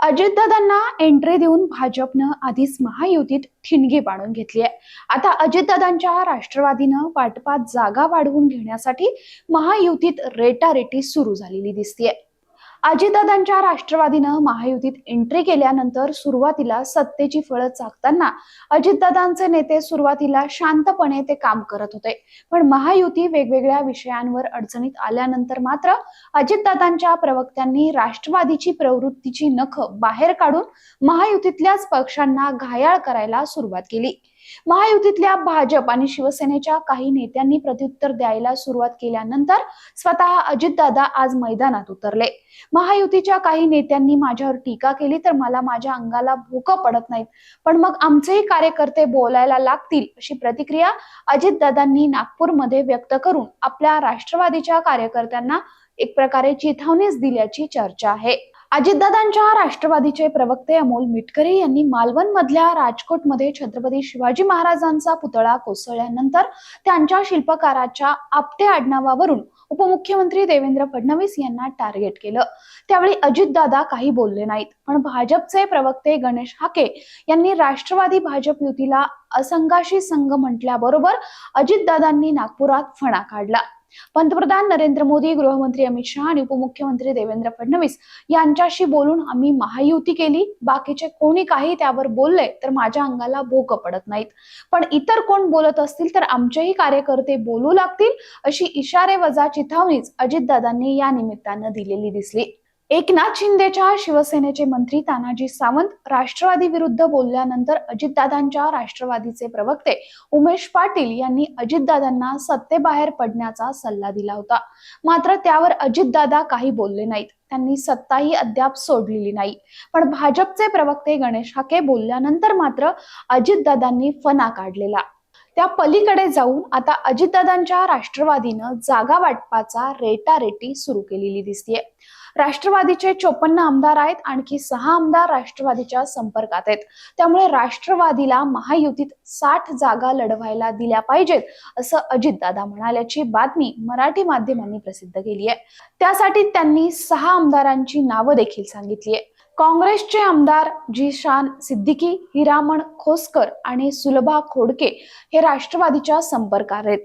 अजितदादांना entry देऊन भाजपनं आधीच महायुतीत ठिणगी पाडून घेतली आहे. आता अजितदादांच्या राष्ट्रवादीनं वाटपात जागा वाढवून घेण्यासाठी महायुतीत रेटारेटी सुरू झालेली दिसतीये. अजितदादांच्या राष्ट्रवादीनं महायुतीत एंट्री केल्यानंतर सुरुवातीला सत्तेची फळं चाकताना अजितदादांचे नेते सुरुवातीला शांतपणे ते काम करत होते. पण महायुती वेगवेगळ्या विषयांवर अडचणीत आल्यानंतर मात्र अजितदादांच्या प्रवक्त्यांनी राष्ट्रवादीची प्रवृत्तीची नख बाहेर काढून महायुतीतल्याच पक्षांना घायाळ करायला सुरुवात केली. महायुतीतल्या भाजप आणि शिवसेनेच्या काही नेत्यांनी प्रत्युत्तर द्यायला सुरुवात केल्यानंतर स्वतः अजितदादा आज मैदानात उतरले. महायुतीच्या काही नेत्यांनी माझ्यावर टीका केली तर मला माझ्या अंगाला भूक पडत नाहीत. पण मग आमचेही कार्यकर्ते बोलायला लागतील अशी प्रतिक्रिया अजितदादांनी नागपूरमध्ये व्यक्त करून आपल्या राष्ट्रवादीच्या कार्यकर्त्यांना एक प्रकारे चिथावणीच दिल्याची चर्चा आहे. अजितदादांच्या राष्ट्रवादीचे प्रवक्ते अमोल मिटकरी यांनी मालवण मधल्या राजकोटमध्ये छत्रपती शिवाजी महाराजांचा पुतळा कोसळल्यानंतर त्यांच्या शिल्पकाराच्या आपटे आडनावावरून उपमुख्यमंत्री देवेंद्र फडणवीस यांना टार्गेट केलं. त्यावेळी अजितदादा काही बोलले नाहीत पण भाजपचे प्रवक्ते गणेश हाके यांनी राष्ट्रवादी भाजप युतीला असंघाशी संघ म्हटल्याबरोबर अजितदादांनी नागपुरात फणा काढला. पंतप्रधान नरेंद्र मोदी गृहमंत्री अमित शहा आणि उपमुख्यमंत्री देवेंद्र फडणवीस यांच्याशी बोलून आम्ही महायुती केली. बाकीचे कोणी काही त्यावर बोलले तर माझ्या अंगाला भोक पडत नाहीत. पण इतर कोण बोलत असतील तर आमचेही कार्यकर्ते बोलू लागतील अशी इशारे वजा चिथावणीच अजितदादांनी या निमित्तानं दिलेली दिसली. एकनाथ शिंदेच्या शिवसेनेचे मंत्री तानाजी सावंत राष्ट्रवादी विरुद्ध बोलल्यानंतर अजितदादांच्या राष्ट्रवादीचे प्रवक्ते उमेश पाटील यांनी अजितदादांना सत्तेबाहेर पडण्याचा सल्ला दिला होता. मात्र त्यावर अजितदादा काही बोलले नाहीत. त्यांनी सत्ताही अद्याप सोडलेली नाही. पण भाजपचे प्रवक्ते गणेश हाके बोलल्यानंतर मात्र अजितदादांनी फना काढलेला. त्या पलीकडे जाऊन आता अजितदादांच्या राष्ट्रवादीनं जागा वाटपाचा रेटारेटी सुरू केलेली दिसतीये. राष्ट्रवादीचे चोपन्न आमदार आहेत आणखी सहा आमदार राष्ट्रवादीच्या संपर्कात आहेत. त्यामुळे राष्ट्रवादीला महायुतीत साठ जागा लढवायला दिल्या पाहिजेत असं अजितदादा म्हणाल्याची बातमी मराठी माध्यमांनी प्रसिद्ध केली आहे त्यासाठी त्यांनी सहा आमदारांची नावं देखील सांगितली आहे काँग्रेसचे आमदार जीशान सिद्दीकी हिरामण खोसकर आणि सुलभा खोडके हे राष्ट्रवादीच्या संपर्कात आहेत.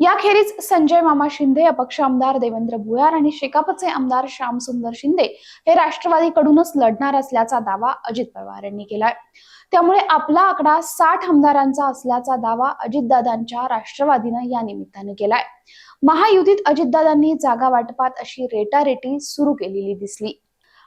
याखेरीज संजय मामा शिंदे अपक्ष आमदार देवेंद्र भुयार आणि शेकापचे आमदार श्यामसुंदर शिंदे हे राष्ट्रवादीकडूनच लढणार असल्याचा दावा अजित पवार यांनी केलाय. त्यामुळे आपला आकडा साठ आमदारांचा असल्याचा दावा अजितदादांच्या राष्ट्रवादीनं या निमित्तानं केलाय. महायुतीत अजितदादांनी जागा वाटपात अशी रेटारेटी सुरू केलेली दिसली.